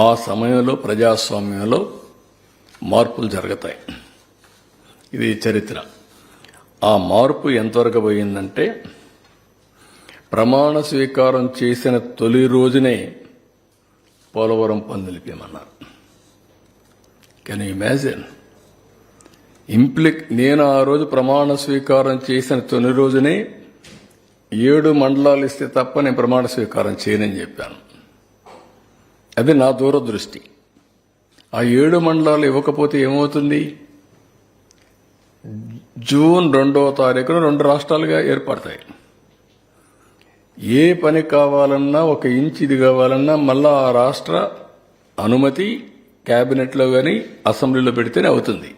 ఆ సమయంలో ప్రజాస్వామ్యంలో మార్పులు జరుగుతాయి. ఇది చరిత్ర. ఆ మార్పు ఎంతవరకు పోయిందంటే ప్రమాణ స్వీకారం చేసిన తొలి రోజునే పోలవరం పందిలిపేమన్నారు కెన్ ఇమాజిన్ ఇంప్లిక్ నేను ఆ రోజు ప్రమాణ స్వీకారం చేసిన తొలి రోజునే ఏడు మండలాలు ఇస్తే తప్ప నేను ప్రమాణ స్వీకారం చేయనని చెప్పాను. అది నా దూరదృష్టి. ఆ ఏడు మండలాలు ఇవ్వకపోతే ఏమవుతుంది? జూన్ రెండవ తారీఖున రెండు రాష్ట్రాలుగా ఏర్పడతాయి. ఏ పని కావాలన్నా ఒక ఇంచ్ ఇది కావాలన్నా మళ్ళా ఆ రాష్ట్ర అనుమతి క్యాబినెట్లో కానీ అసెంబ్లీలో పెడితేనే అవుతుంది.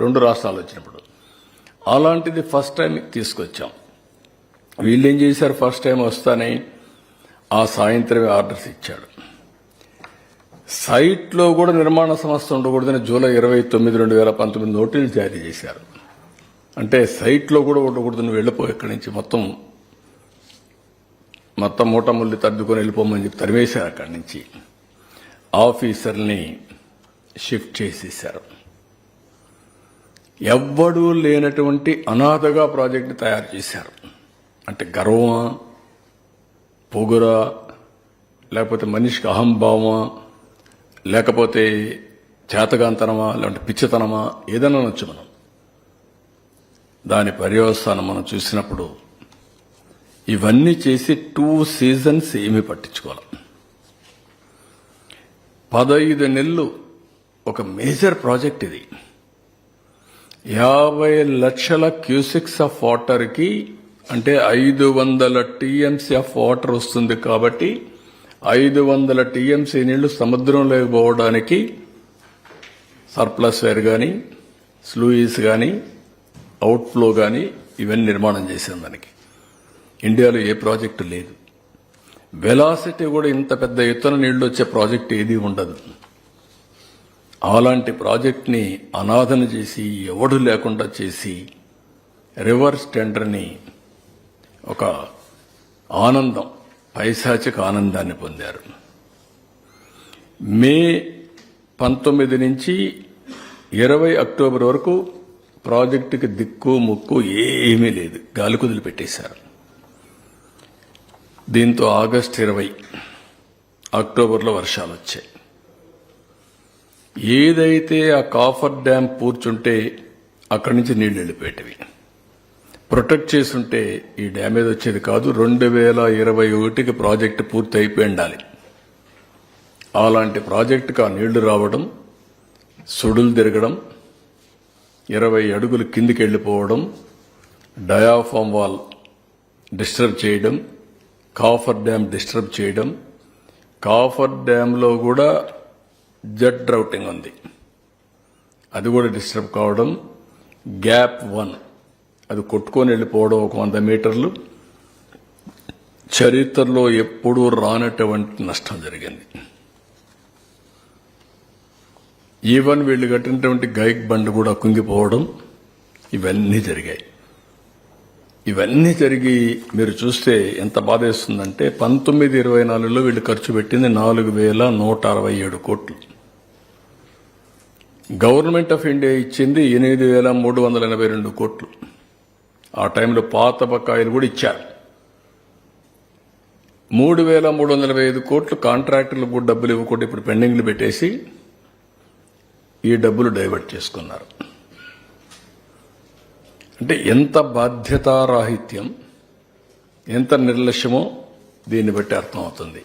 రెండు రాష్ట్రాలు వచ్చినప్పుడు. అలాంటిది ఫస్ట్ టైం తీసుకొచ్చాం. వీళ్ళు ఏం చేశారు? ఫస్ట్ టైం వస్తానే ఆ సాయంత్రమే ఆర్డర్స్ ఇచ్చాడు. సైట్లో కూడా నిర్మాణ సంస్థ ఉండకూడదని జూలై ఇరవై తొమ్మిది రెండు వేల పంతొమ్మిది నోటీసులు జారీ చేశారు. అంటే సైట్లో కూడా ఉండకూడదని వెళ్ళిపో ఇక్కడి నుంచి. మొత్తం మొత్తం మూటముల్లి తద్దుకొని వెళ్ళిపోమని చెప్పి తరిమేశారు అక్కడి నుంచి. ఆఫీసర్ని షిఫ్ట్ చేసేశారు. ఎవ్వడూ లేనటువంటి అనాథగా ప్రాజెక్ట్ని తయారు చేశారు. అంటే గర్వమా పొగురా లేకపోతే మనిషికి అహంభావమా లేకపోతే చేతగాంతనమా లేదంటే పిచ్చితనమా ఏదైనా అనొచ్చు మనం. దాని పర్యవస్థానం మనం చూసినప్పుడు ఇవన్నీ చేసి టూ సీజన్స్ ఏమీ పట్టించుకోవాలి. పదహైదు నెలలు ఒక మేజర్ ప్రాజెక్ట్ ఇది. యాభై లక్షల క్యూసిక్స్ ఆఫ్ వాటర్కి అంటే ఐదు వందల టీఎంసీ ఆఫ్ వాటర్ వస్తుంది కాబట్టి ఐదు వందల టీఎంసీ నీళ్ళు సముద్రంలోకి పోవడానికి సర్ప్లస్ వేర్ కానీ స్లూయిస్ కానీ అవుట్ఫ్లో కానీ ఇవన్నీ నిర్మాణం చేసింది దానికి. ఇండియాలో ఏ ప్రాజెక్టు లేదు. వెలాసిటీ కూడా ఇంత పెద్ద ఎత్తున నీళ్ళు వచ్చే ప్రాజెక్ట్ ఏది ఉండదు. అలాంటి ప్రాజెక్ట్ని అనాథన చేసి ఎవడు లేకుండా చేసి రివర్స్ టెండర్ని ఒక ఆనందం పైశాచిక ఆనందాన్ని పొందారు. మే పంతొమ్మిది నుంచి ఇరవై అక్టోబర్ వరకు ప్రాజెక్టుకి దిక్కు ముక్కు ఏమీ లేదు. గాలి కుదిలి పెట్టేశారు. దీంతో ఆగస్ట్ ఇరవై అక్టోబర్లో వర్షాలు వచ్చాయి. ఏదైతే ఆ కాఫర్ డ్యామ్ పూర్చుంటే అక్కడి నుంచి నీళ్ళు వెళ్ళిపోయేటివి. ప్రొటెక్ట్ చేసుంటే ఈ డ్యామేజ్ వచ్చేది కాదు. రెండు వేల ఇరవై ఒకటికి ప్రాజెక్టు పూర్తి అయిపోయి ఉండాలి అలాంటి ప్రాజెక్టుకు ఆ నీళ్ళు రావడం సుడులు తిరగడం ఇరవై అడుగులు కిందికి వెళ్ళిపోవడం డయాఫామ్ వాల్ డిస్టర్బ్ చేయడం కాఫర్ డ్యామ్ డిస్టర్బ్ చేయడం కాఫర్ డ్యామ్లో కూడా జెట్ రౌటింగ్ ఉంది. అది కూడా డిస్టర్బ్ కావడం గ్యాప్ వన్. అది కొట్టుకొని వెళ్ళిపోవడం ఒక వంద మీటర్లు. చరిత్రలో ఎప్పుడూ రానటువంటి నష్టం జరిగింది. ఈవెన్ వీళ్ళు కట్టినటువంటి గైక్ బండ్ కూడా కుంగిపోవడం ఇవన్నీ జరిగాయి. ఇవన్నీ జరిగి మీరు చూస్తే ఎంత బాధేస్తుందంటే పంతొమ్మిది ఇరవై నాలుగులో వీళ్ళు ఖర్చు పెట్టింది నాలుగు వేల నూట అరవై ఏడు కోట్లు. గవర్నమెంట్ ఆఫ్ ఇండియా ఇచ్చింది ఎనిమిది వేల మూడు వందల ఎనభై రెండు కోట్లు. ఆ టైంలో పాత బకాయిలు కూడా ఇచ్చారు. మూడు వేల మూడు వందల ఐదు కోట్లు కాంట్రాక్టర్లకు కూడా డబ్బులు ఇవ్వకుండా ఇప్పుడు పెండింగ్లు పెట్టేసి ఈ డబ్బులు డైవర్ట్ చేసుకున్నారు. అంటే ఎంత బాధ్యతారాహిత్యం ఎంత నిర్లక్ష్యమో దీన్ని బట్టి అర్థమవుతుంది.